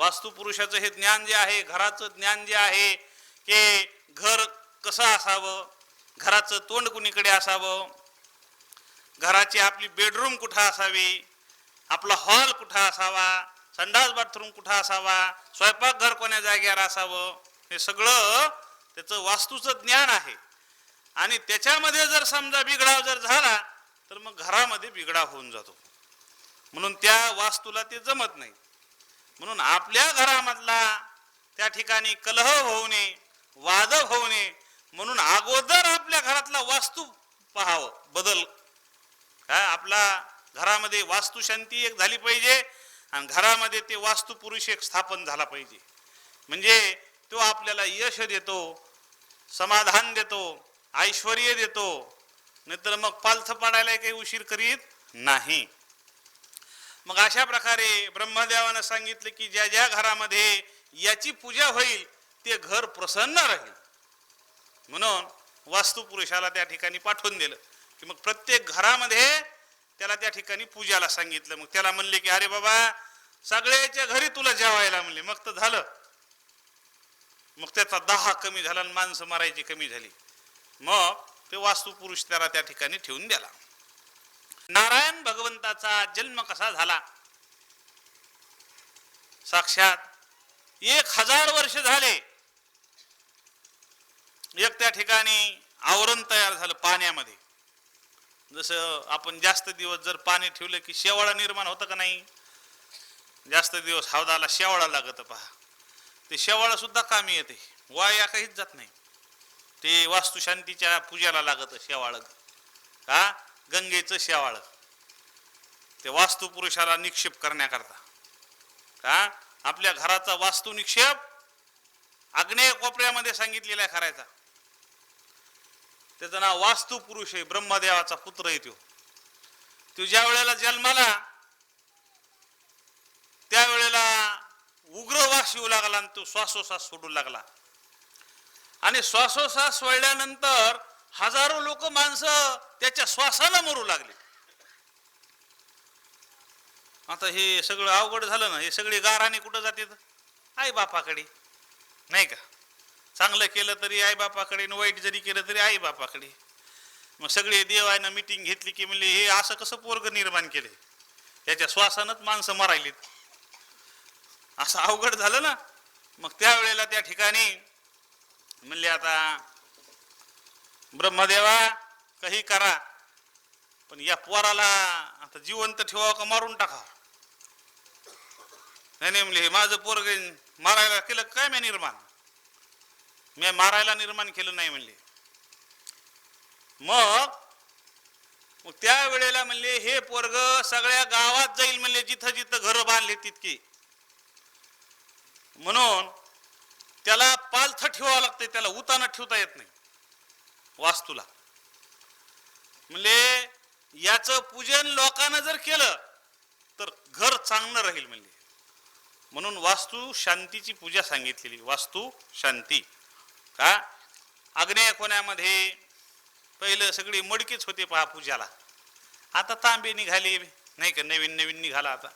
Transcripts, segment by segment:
वास्तुपुरुषाचं हे ज्ञान जे आहे घराचं ज्ञान जे आहे की घर कसं असावं घराचं तोंड कुणीकडे असावं घराची आपली बेडरूम कुठं असावी आपला हॉल कुठं असावा संडास बाथरूम कुठं असावा स्वयंपाकघर कोण्या जागेवर असावं हे सगळं त्याचं वास्तूचं ज्ञान आहे. आणि त्याच्यामध्ये जर समजा बिघडाव जर झाला तर मग घरामध्ये बिघडाव होऊन जातो. म्हणून त्या वास्तूला ते जमत नाही. म्हणून आपल्या घरामधला त्या ठिकाणी कलह होऊ नये वाद होऊ नये म्हणून अगोदर आपल्या घरातला वास्तू पहावं बदल. काय आपला घरामध्ये वास्तुशांती एक झाली पाहिजे आणि घरामध्ये ते वास्तुपुरुष एक स्थापन झाला पाहिजे. म्हणजे तो आपल्याला यश देतो समाधान देतो ऐश्वर देतो नाहीतर मग पालथ पाडायला काही उशीर करीत नाही. मग अशा प्रकारे ब्रह्मदेवानं सांगितलं की ज्या ज्या घरामध्ये याची पूजा होईल ते घर प्रसन्न राहील. म्हणून वास्तुपुरुषाला त्या ठिकाणी पाठवून दिलं. की मग प्रत्येक घरामध्ये त्याला त्या ठिकाणी पूजाला सांगितलं. मग त्याला म्हणले की अरे बाबा सगळ्याच्या घरी तुला जेवायला म्हणले. मग तर झालं. मग त्याचा दहा कमी झाला आणि माणसं मारायची कमी झाली. मग ते वास्तुपुरुष त्याला त्या ठिकाणी ठेवून द्याला नारायण भगवंताचा जन्म कसा झाला? साक्षात एक हजार वर्ष झाले. एक त्या ठिकाणी आवरण तयार झालं पाण्यामध्ये. जसं आपण जास्त दिवस जर पाणी ठेवलं की शेवाळा निर्माण होतं का नाही? जास्त दिवस हौदाला शेवाळा लागत पहा. ते शेवाळा सुद्धा कामी येते. वाया काहीच जात नाही. ते वास्तुशांतीच्या पूजेला लागत शेवाळ. का? गंगेचं शेवाळ. ते वास्तुपुरुषाला निक्षेप करण्याकरता. का? आपल्या घराचा वास्तू निक्षेप आग्नेय कोपऱ्यामध्ये सांगितलेला आहे करायचा त्याचं नाव वास्तुपुरुष आहे ब्रह्मदेवाचा पुत्र आहे तो तो ज्या वेळेला जन्माला त्यावेळेला उग्रवास येऊ लागला आणि तो श्वासोश्वास सोडू लागला. आणि श्वासोश्वास सोडल्यानंतर हजारो लोक माणसं त्याच्या श्वासानं मरू लागले. आता हे सगळं अवघड झालं ना हे सगळे गाराने कुठं जाते आई बापाकडे. नाही का? चांगलं केलं तरी आई बापाकडे आणि वाईट जरी केलं तरी आई बापाकडे. मग सगळे देवायनं मिटिंग घेतली की म्हणले हे असं कसं पोरग निर्माण केले त्याच्या श्वासानंच माणसं मरायलीत. असं अवघड झालं ना? मग त्यावेळेला त्या ठिकाणी म्हणले आता ब्रह्मदेवा काही करा. पण या पोराला आता जिवंत ठेवा का मारून टाका नाही म्हणले हे माझं पोरग मारायला केलं काय मी निर्माण? मी मारायला निर्माण केलं नाही म्हणले. मग मग त्या वेळेला म्हणले हे पोरग सगळ्या गावात जाईल म्हणले जिथं जिथं घर बांधले तितके. म्हणून त्याला पालथ ठेवावं लागतंय त्याला उताना ठेवता येत नाही. वास्तूला म्हणजे याचं पूजन लोकांना जर केलं तर घर चांगलं राहील म्हणजे म्हणून वास्तू शांतीची पूजा सांगितलेली. वास्तू शांती. का? आग्नेय कोण्यामध्ये पहिलं सगळी मडकीच होते पहा पूजाला. आता तांबे निघाले. नाही का नवीन नवीन निघाला आता.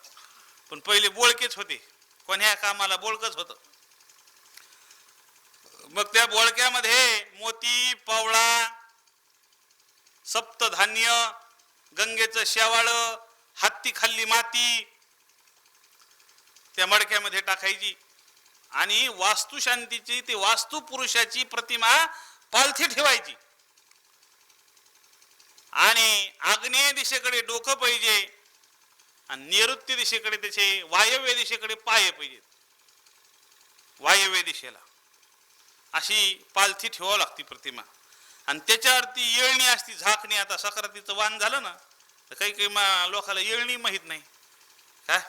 पण पहिले बोळकेच होते. कोण्या कामाला बोळकच होतं. मग त्या बोळक्यामध्ये मोती पावळा सप्तधान्य गंगेचं शेवाळ हत्ती खाल्ली माती त्या मडक्यामध्ये टाकायची. आणि वास्तुशांतीची ती वास्तू पुरुषाची प्रतिमा पालथी ठेवायची. आणि आग्नेय दिशेकडे डोकं पाहिजे आणि नैऋत्य दिशेकडे त्याचे वायव्य दिशेकडे पाय पाहिजेत. वायव्य दिशेला. अशी पालथी ठेवावं लागती प्रतिमा. आणि त्याच्यावरती येळणी असती झाकणी. आता सक्रातीचं वाण झालं ना तर काही काही मा लोकाला येळणी माहीत नाही. काय?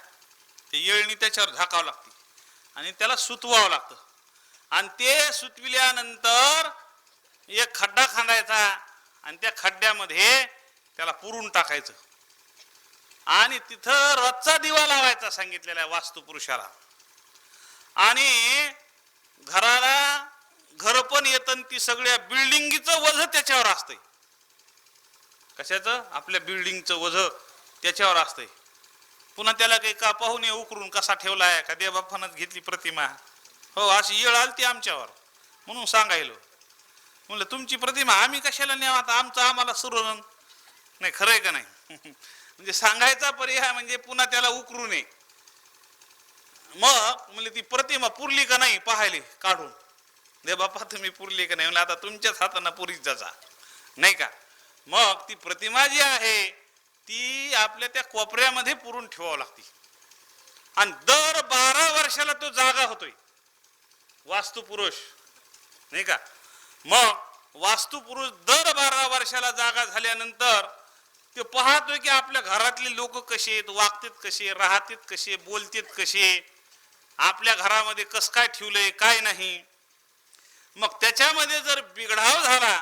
ते येळणी त्याच्यावर झाकावं लागते. आणि त्याला सुतवावं लागतं. आणि ते सुतविल्यानंतर एक खड्डा खांदायचा आणि त्या खड्ड्यामध्ये त्याला पुरून टाकायचं. आणि तिथं रोजचा दिवा लावायचा सांगितलेला आहे वास्तुपुरुषाला. आणि घराला घर पण येतं ती सगळ्या बिल्डिंगीचं वझ त्याच्यावर असतंय. कशाचं? आपल्या बिल्डिंगचं वझ त्याच्यावर असतंय. पुन्हा त्याला काही का पाहुणे उकरून कसा ठेवलाय का देवबापानंच घेतली प्रतिमा. हो अशी येळ आली ती आमच्यावर. म्हणून सांगायलो. म्हणलं तुमची प्रतिमा आम्ही कशाला नेवा आता आमचं आम्हाला सुरू नाही खरंय का नाही? म्हणजे सांगायचा पर्याय म्हणजे पुन्हा त्याला उकरू नये. मग म्हणजे ती प्रतिमा पुरली का नाही पाहायली काढून? दे बापा तुम्ही पुरली का नाही? म्हणलं आता तुमच्याच हाताने पुरीच जाचा नाही का? मग ती प्रतिमा जी आहे ती आपल्या त्या कोपऱ्यामध्ये पुरून ठेवावं लागते. आणि दर बारा वर्षाला तो जागा होतोय. वास्तुपुरुष. नाही का? मग वास्तुपुरुष दर बारा वर्षाला जागा झाल्यानंतर ते पाहतोय की आपल्या घरातले लोक कसे आहेत वागतात कसे राहतात कसे बोलतात कसे आपल्या घरामध्ये कस काय ठेवलंय काय नाही. मग त्याच्यामध्ये जर बिघडाव झाला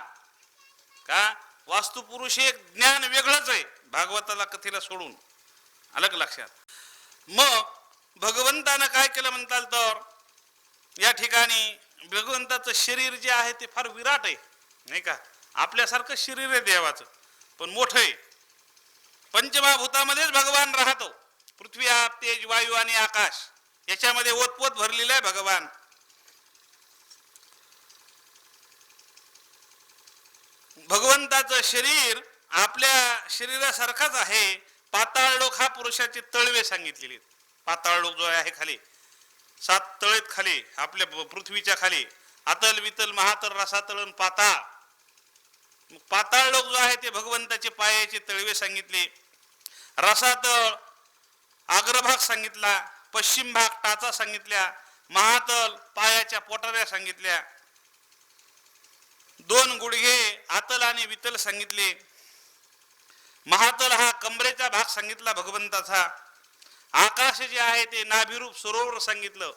का? वास्तुपुरुष एक ज्ञान वेगळंच आहे भागवताला कथेला सोडून. अलग लक्षात. मग भगवंतानं काय केलं म्हणताल तर या ठिकाणी भगवंताचं शरीर जे आहे ते फार विराट आहे नाही का? आपल्यासारखं शरीर आहे देवाचं पण मोठं आहे. पंचमहाभूतामध्येच भगवान राहतो. पृथ्वी आप तेज वायू आणि आकाश याच्यामध्ये ओतपोत भरलेला आहे भगवान. भगवंताचं शरीर आपल्या शरीरासारखाच आहे. पाताळ लोक हा पुरुषाचे तळवे सांगितलेले पाताळलोक पाताळ लोक जो आहे खाली सात तळेत खाली आपल्या पृथ्वीच्या खाली. अतल वितल महातल रसातळण पाताळ. मग पाताळ लोक जो आहे ते भगवंताचे पायाचे तळवे सांगितले. रसातळ अग्रभाग सांगितला पश्चिम भाग टाचा सांगितल्या महातल पायाच्या पोटाऱ्या सांगितल्या. दोन गुडघे आतल आणि वितल सांगितले. महातल हा कमरेचा भाग सांगितला भगवंताचा. आकाश जे आहे ते नाभिरूप सरोवर सांगितलं.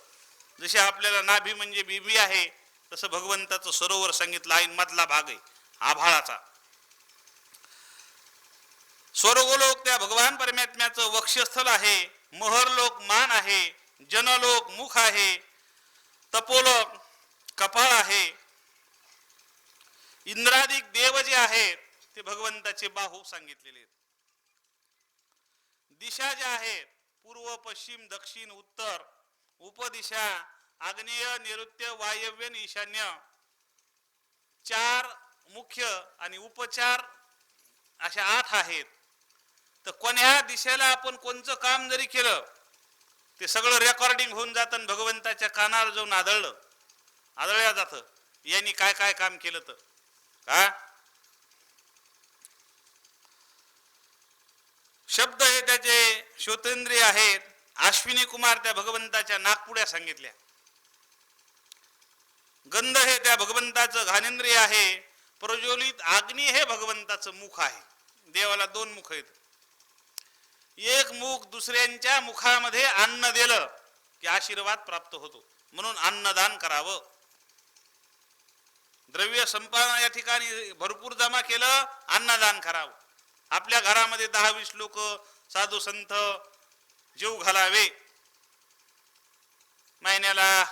जसे आपल्याला नाभी म्हणजे बिबी आहे तसं भगवंताचं सरोवर सांगितलं. आहे मधला भाग आहे आभाळाचा. स्वर्गलोक त्या भगवान परमात्म्याचं वक्षस्थल आहे. महरलोक मान आहे जनलोक मुख आहे. तपोलोक कपाळ आहे. इंद्रादिक देव जे आहेत ते भगवंताचे बाहू सांगितलेले आहेत. दिशा ज्या आहेत पूर्व पश्चिम दक्षिण उत्तर उपदिशा आग्नेय नैऋत्य वायव्य ईशान्य चार मुख्य आणि उपचार अशा आठ आहेत. तर कोण्या दिशेला आपण कोणचं काम जरी केलं ते सगळं रेकॉर्डिंग होऊन जातं आणि भगवंताच्या कानावर जाऊन आदळलं. आदळल्या जातं. यांनी काय काय काम केलं तर. का शब्द हे त्याचे श्रोतेंद्रिय आहेत. अश्विनी कुमार त्या भगवंताच्या नागपुड्या सांगितल्या. गंध हे त्या भगवंताचं घानेंद्रिय आहे. प्रज्वलित अग्नी हे भगवंताचं मुख आहे. देवाला दोन मुख आहेत. एक मुख दुसऱ्यांच्या मुखामध्ये अन्न दिलं की आशीर्वाद प्राप्त होतो. म्हणून अन्नदान करावं. द्रव्य संपादन या ठिकाणी भरपूर जमा केलं अन्नदान करावं. आपल्या घरामध्ये दहा वीस लोक साधू संत जीव घालावे. महिन्याला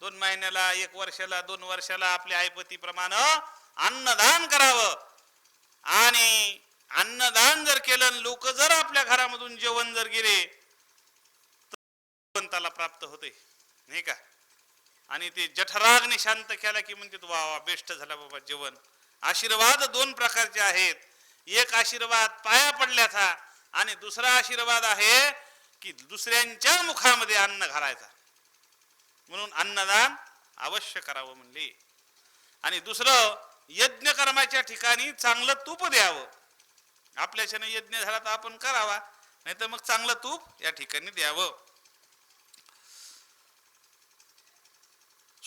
दोन महिन्याला एक वर्षाला दोन वर्षाला आपल्या आयपतीप्रमाणे अन्नदान करावं. आणि अन्नदान जर केलं लोक जर आपल्या घरामधून जेवण जर गेले तर प्राप्त होते. नाही का? आणि ते जठराग्नी शांत केला की म्हणते वा वा बेस्ट झाला बाबा जेवण. आशीर्वाद दोन प्रकारचे आहेत. एक आशीर्वाद पाया पडल्याचा आणि दुसरा आशीर्वाद आहे की दुसऱ्यांच्या मुखामध्ये अन्न घालायचा. म्हणून अन्नदान अवश्य करावं म्हणले. आणि दुसरं यज्ञ कर्माच्या ठिकाणी चांगलं तूप द्यावं. आपल्याच्यानं यज्ञ झाला तर आपण करावा नाही तर मग चांगलं तूप या ठिकाणी द्यावं.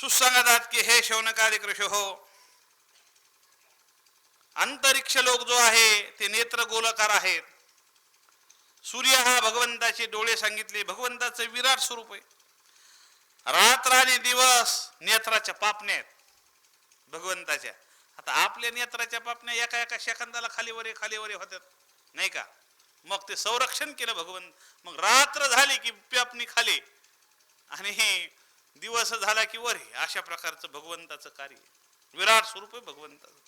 सुसंगतात की हे शौनकादिक कृष हो अंतरिक्ष लोक जो आहे ते नेत्र गोलकार आहेत. सूर्य हा भगवंताचे डोळे सांगितले भगवंताचं विराट स्वरूप आहे. रात्र आणि दिवस नेत्राच्या पापण्या आहेत भगवंताच्या. आता आपल्या नेत्राच्या पापण्या एका एका शेखंदाला खाली वरे खाली वरे होतात नाही का? मग ते संरक्षण केलं भगवंत. मग रात्र झाली की पापणी खाली. आणि दिवस झाला की वर हे अशा प्रकारचं भगवंताचं कार्य विराट स्वरूप आहे भगवंताचं.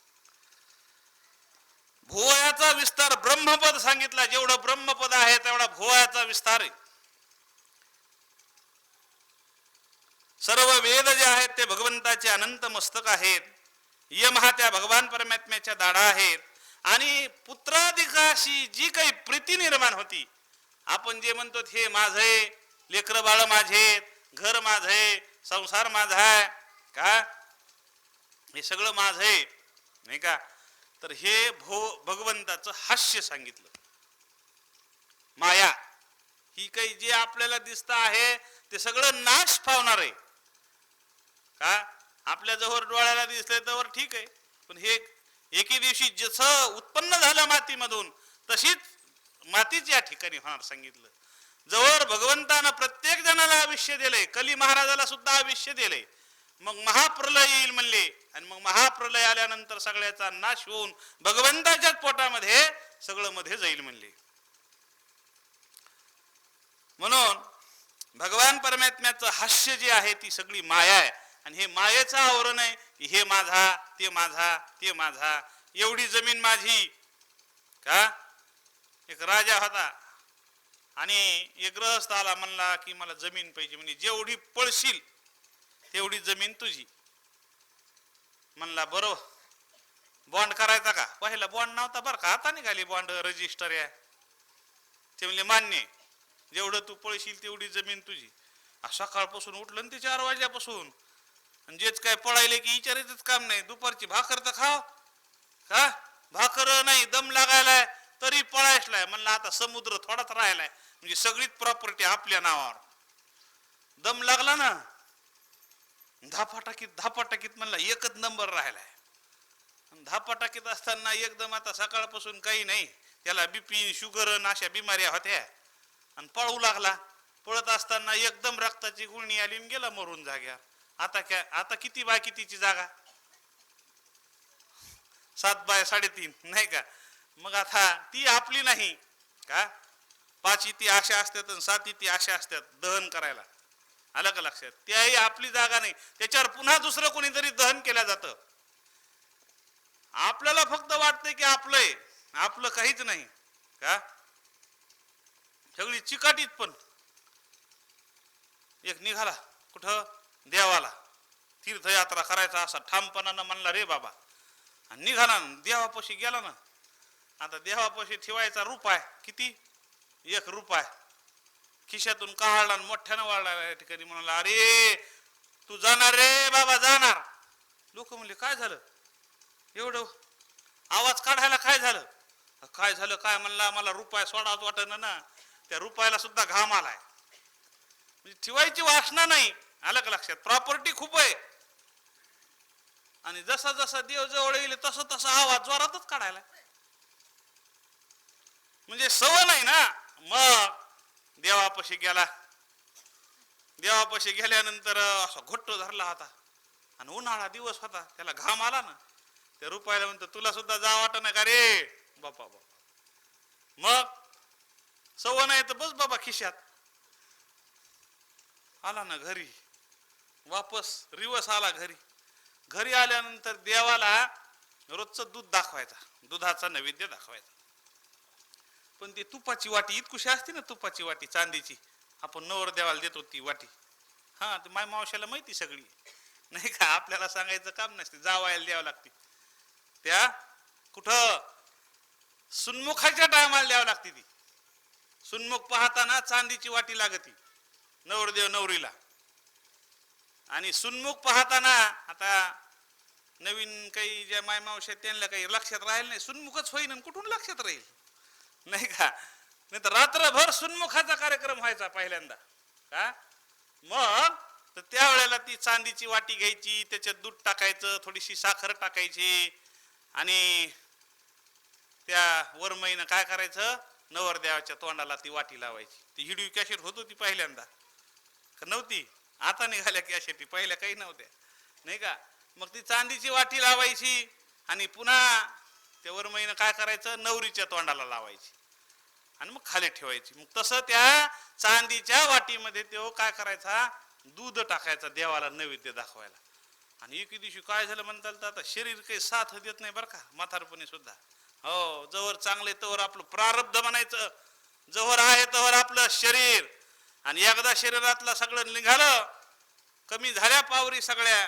भुवयाचा विस्तार ब्रह्मपद सांगितला. जेवढं ब्रह्मपद आहे तेवढा भुवयाचा विस्तार आहे. सर्व वेद जे आहेत ते भगवंताचे अनंत मस्तक आहेत. यम हा त्या भगवान परमात्म्याच्या दाढा आहेत. आणि पुत्राधिकाशी जी काही प्रीती निर्माण होती आपण जे म्हणतो हे माझे लेकर बाळ माझे घर माझे संसार माझा आहे का? हे सगळं माझ आहे नाही का? तर हे भो भगवंताचं हास्य सांगितलं. माया ही काही जे आपल्याला दिसत आहे ते सगळं नाश पावणार आहे. का? आपल्या जवळ डोळ्याला दिसले तर ठीक आहे. पण हे एके दिवशी जसं उत्पन्न झालं मातीमधून तशीच मातीच या ठिकाणी होणार सांगितलं. जवळ भगवंतानं प्रत्येक जणाला आयुष्य दिलंय. कली महाराजाला सुद्धा आयुष्य दिलंय. मग महाप्रलय येईल म्हणले. आणि मग महाप्रलय आल्यानंतर सगळ्याचा नाश होऊन भगवंताच्याच पोटामध्ये सगळं मध्ये जाईल म्हणले. म्हणून भगवान परमात्म्याचं हास्य जे आहे ती सगळी माया आहे. आणि हे मायेचं आवरण आहे की हे माझा ते माझा ते माझा. एवढी जमीन माझी. का? एक राजा होता. आणि एक ग्रहस्थ आला म्हणला की मला जमीन पाहिजे म्हणजे जेवढी पळशील तेवढी जमीन तुझी. म्हणला बरो बॉन्ड करायचा का? पहिला बॉन्ड नव्हता बरं का आता निघाली बॉन्ड रजिस्टर आहे ते म्हणले मान्य आहे. जेवढं तू पळशील तेवढी जमीन तुझी. सकाळपासून उठलं ते चार वाजल्यापासून. आणि जेच काय पळायले की विचारायचंच काम नाही. दुपारची भाकर तर खाव. का? भाकर नाही दम लागायलाय तरी पळायचलाय म्हणलं आता समुद्र थोडाच राहिलाय. म्हणजे सगळीच प्रॉपर्टी आपल्या नावावर. दम लागला ना? धापा टाकीत धापा टाकीत म्हणला एकच नंबर राहिलाय. आणि धापा टाकीत असताना एकदम आता सकाळपासून काही नाही. त्याला बीपी शुगर अशा बिमाऱ्या होत्या. आणि पळू लागला. पळत असताना एकदम रक्ताची गुळणी आली आणि गेला मरून जाग्या आता काय आता किती बाय कितीची जागा? सात बाय साडेतीन नाही का? मग आता ती आपली नाही. का? पाच इथे आशा असतात आणि सात इथे आशा असतात दहन करायला. आलं का लक्षात? त्याही आपली जागा नाही. त्याच्यावर पुन्हा दुसरं कोणीतरी दहन केलं जातं. आपल्याला फक्त वाटतंय की आपलंय आपलं काहीच नाही. का? सगळी चिकाटीत पण. एक निघाला. कुठं? देवाला. तीर्थयात्रा करायचा असा ठामपणानं म्हणला रे बाबा. आणि निघाला ना देवापाशी गेला ना. आता देवापाशी ठेवायचा रूप आहे. किती? एक रुपाय. खिशातून काढला आणि मोठ्यानं वाढला या ठिकाणी. म्हणाला अरे तू जाणार रे बाबा जाणार. लोक म्हणले काय झालं? एवढं आवाज काढायला काय झालं? काय झालं काय? म्हणला मला रुपया सोडाच वाटणं ना. त्या रुपयाला सुद्धा घाम आलाय. म्हणजे ठेवायची वासना नाही. आलं का लक्षात? प्रॉपर्टी खूप आहे. आणि जसा जसा देव जवळ येईल तसं तसा आवाज जोरातच काढायला. म्हणजे सवय नाही ना. मग देवापाशी गेला. देवापाशी गेल्यानंतर असा घोट्ट धरला होता. आणि उन्हाळा दिवस होता त्याला घाम आला ना त्या रुपयाला म्हणतो तुला सुद्धा जा वाट ना का रे? बापा बापा. मग सव्वा नाही तर बस बाबा खिशात. आला ना घरी. वापस रिवस आला घरी. घरी आल्यानंतर देवाला रोजचं दूध दाखवायचा. दुधाचा नैवेद्य दाखवायचा. पण ती तुपाची वाटी इतकुशी असते ना तुपाची वाटी चांदीची. आपण नवर देवाला देतो ती वाटी. हा ते माय मावशाला माहिती सगळी. नाही का? आपल्याला सांगायचं काम नसते. जावायला द्यावं लागते. त्या कुठं? सुन्मुखाच्या टायमाला द्यावं लागते ती. सुन्मुख पाहताना चांदीची वाटी लागती. नवरदेव नवरीला. आणि सुन्मुख पाहताना आता नवीन काही ज्या मायमावश्या त्यांना काही लक्षात राहील नाही. सुन्मुखच होईन कुठून लक्षात राहील? नाही का? नाही तर रात्रभर सुन्मुखाचा कार्यक्रम व्हायचा पहिल्यांदा. का? मग तर त्यावेळेला ती चांदीची वाटी घ्यायची त्याच्यात दूध टाकायचं थोडीशी साखर टाकायची आणि त्या वरमईनं काय करायचं? नवरदेवाच्या तोंडाला ती वाटी लावायची. ती हिडवी कॅशेट होत होती पहिल्यांदा. का नव्हती? आता निघाल्या कॅशेटी पहिल्या काही नव्हत्या. नाही का? मग ती चांदीची वाटी लावायची आणि पुन्हा त्या महिना काय करायचं? नवरीच्या तोंडाला लावायची. आणि मग खाली ठेवायची. मग तसं त्या चांदीच्या वाटीमध्ये तो काय करायचा? दूध टाकायचा देवाला नैवेद्य दाखवायला. आणि एके दिवशी काय झालं म्हणताल तर आता शरीर काही साथ देत नाही बरं का? म्हातारपणी सुद्धा. हो जवळ चांगले तवर आपलं प्रारब्ध म्हणायचं. जवळ आहे तवर आपलं शरीर. आणि एकदा शरीरातलं सगळं निघालं कमी झाल्या पावरी सगळ्या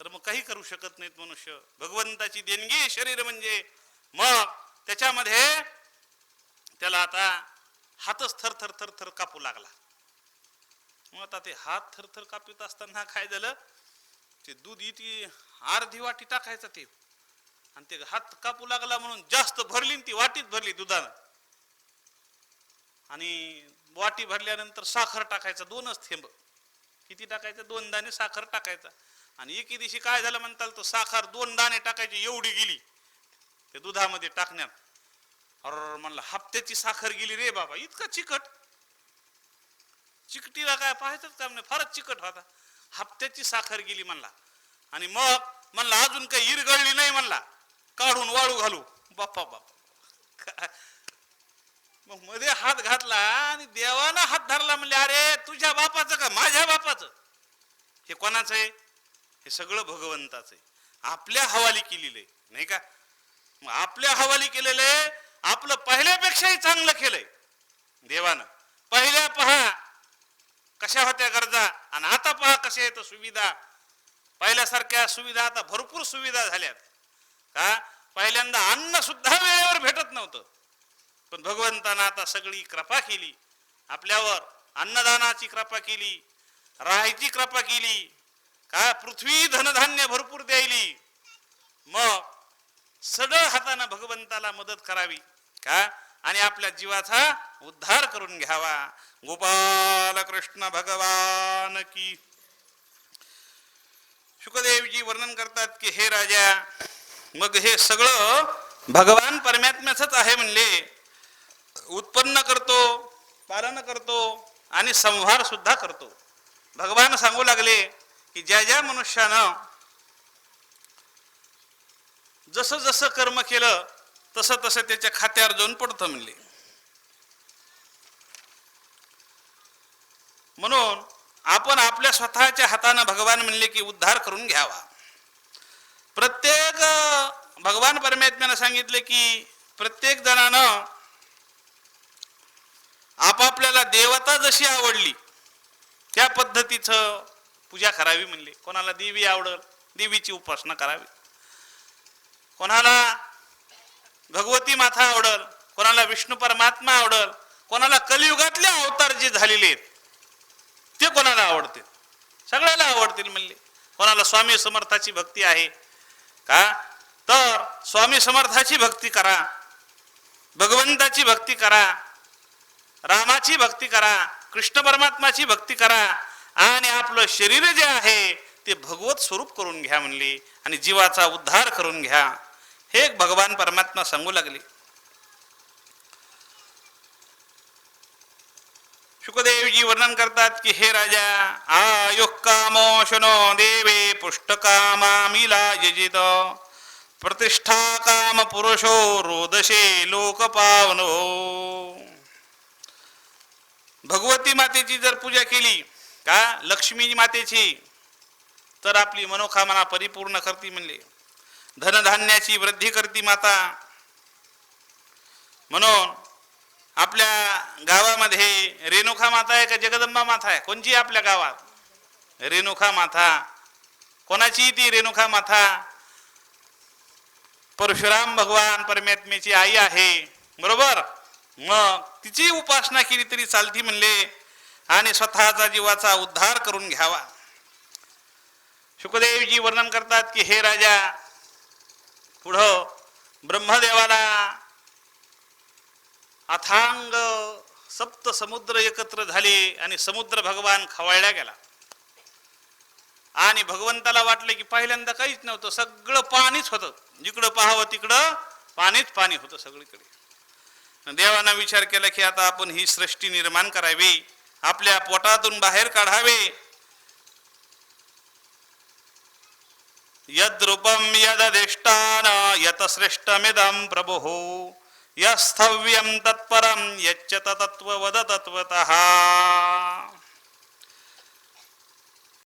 तर मग काही करू शकत नाहीत मनुष्य. भगवंताची देणगी शरीर म्हणजे मग त्याच्यामध्ये त्याला आता हातच थर थर थर थर कापू लागला. मग आता ते हात थर थर कापित असताना काय झालं? ते दूध इथे अर्धी वाटी टाकायचं ते. आणि ते हात कापू लागला म्हणून जास्त भरली ती वाटीत भरली दुधानं. आणि वाटी भरल्यानंतर साखर टाकायचं दोनच थेंब. किती टाकायचं? दोन दाणे साखर टाकायचा. आणि एके दिवशी काय झालं म्हणताल तो साखर दोन दाणे टाकायची एवढी गेली. ते दुधामध्ये टाकण्यात. अर म्हणलं हप्त्याची साखर गेली रे बाबा इतका चिकट. चिकटीला काय पाहायचं काम म्हणजे फारच चिकट होता. हप्त्याची साखर गेली म्हणला. आणि मग म्हणला अजून काही इरगळली नाही म्हणला. काढून वाळू घालू. बाप्पा बाप्पा. मग मध्ये हात घातला आणि देवानं हात धरला म्हणले अरे तुझ्या बापाचं का माझ्या बापाचं? हे कोणाचं आहे? हे सगळं भगवंताचं आहे. आपल्या हवाली केलेलं आहे नाही का? मग आपल्या हवाली केलेलं आहे. आपलं पहिल्यापेक्षाही चांगलं केलंय. देवानं. पहिल्या पहा. कशा होत्या गरजा? आणि आता पहा कशा येतं सुविधा. पहिल्यासारख्या सुविधा आता भरपूर सुविधा झाल्यात. का? पहिल्यांदा अन्न सुद्धा वेळेवर भेटत नव्हतं. पण भगवंतानं आता सगळी कृपा केली. आपल्यावर अन्नदानाची कृपा केली. राहायची कृपा केली. का? पृथ्वी धनधान्य भरपूर द्यायली. मग सगळं हातानं भगवंताला मदत करावी का? आणि आपल्या जीवाचा उद्धार करून घ्यावा. गोपाल कृष्ण भगवान की. शुकदेवजी वर्णन करतात की हे राजा मग हे सगळं भगवान परमात्म्याच आहे म्हणले. उत्पन्न करतो पालन करतो आणि संहार सुद्धा करतो. भगवान सांगू लागले की ज्या ज्या मनुष्यानं जसं जसं कर्म केलं तसं तसं त्याच्या खात्यावर जाऊन पडतं म्हणले. म्हणून आपण आपल्या स्वतःच्या हातानं भगवान म्हणले की उद्धार करून घ्यावा. प्रत्येक भगवान परमात्म्यानं सांगितले की प्रत्येक जणानं आपापल्याला देवता जशी आवडली त्या पद्धतीचं पूजा करावी म्हणले. कोणाला देवी आवडल देवीची उपासना करावी. कोणाला भगवती माथा आवडल कोणाला विष्णू परमात्मा आवडल कोणाला कलियुगातले अवतार जे झालेले आहेत ते कोणाला आवडतील? सगळ्याला आवडतील म्हणले. कोणाला स्वामी समर्थाची भक्ती आहे का? तर स्वामी समर्थाची भक्ती करा भगवंताची भक्ती करा रामाची भक्ती करा कृष्ण परमात्माची भक्ती करा आणि आपलं शरीर जे आहे ते भगवत स्वरूप करून घ्या म्हणले आणि जीवाचा उद्धार करून घ्या. हे एक भगवान परमात्मा सांगू लागले. शुकदेवजी वर्णन करतात की हे राजा आयु कामो शनो देवे पुष्टकामामिला यजित प्रतिष्ठा काम पुरुषो रोदशे लोक पावनो. भगवती मातेची जर पूजा केली का? लक्ष्मी मातेची तर आपली मनोकामना परिपूर्ण करती म्हणले. धनधान्याची वृद्धी करती माता. म्हणून आपल्या गावामध्ये रेणुका माता आहे का जगदंबा माता आहे? कोणची आपल्या गावात? रेणुखा माता. कोणाची ती रेणुका माता. परशुराम भगवान परमात्मेची आई आहे. बरोबर? मग तिची उपासना केली तरी चालती म्हणले. आणि स्वतःचा जीवाचा उद्धार करून घ्यावा. शुकदेवजी वर्णन करतात की हे राजा पुढं ब्रह्मदेवाला अथांग सप्त समुद्र एकत्र झाले आणि समुद्र भगवान खवळला गेला. आणि भगवंताला वाटलं की पहिल्यांदा काहीच नव्हतं सगळं पाणीच होतं. जिकडं पाहावं तिकडं पाणीच पाणी होतं सगळीकडे. देवानं विचार केला की आता आपण ही सृष्टी निर्माण करावी आपल्या पोटातून बाहेर काढावे యద్రూపం యదధిష్టానాయతసృష్టమిదం ప్రభు యస్థవ్యం తత్పరం యచ్చ తత్వవద తత్వత.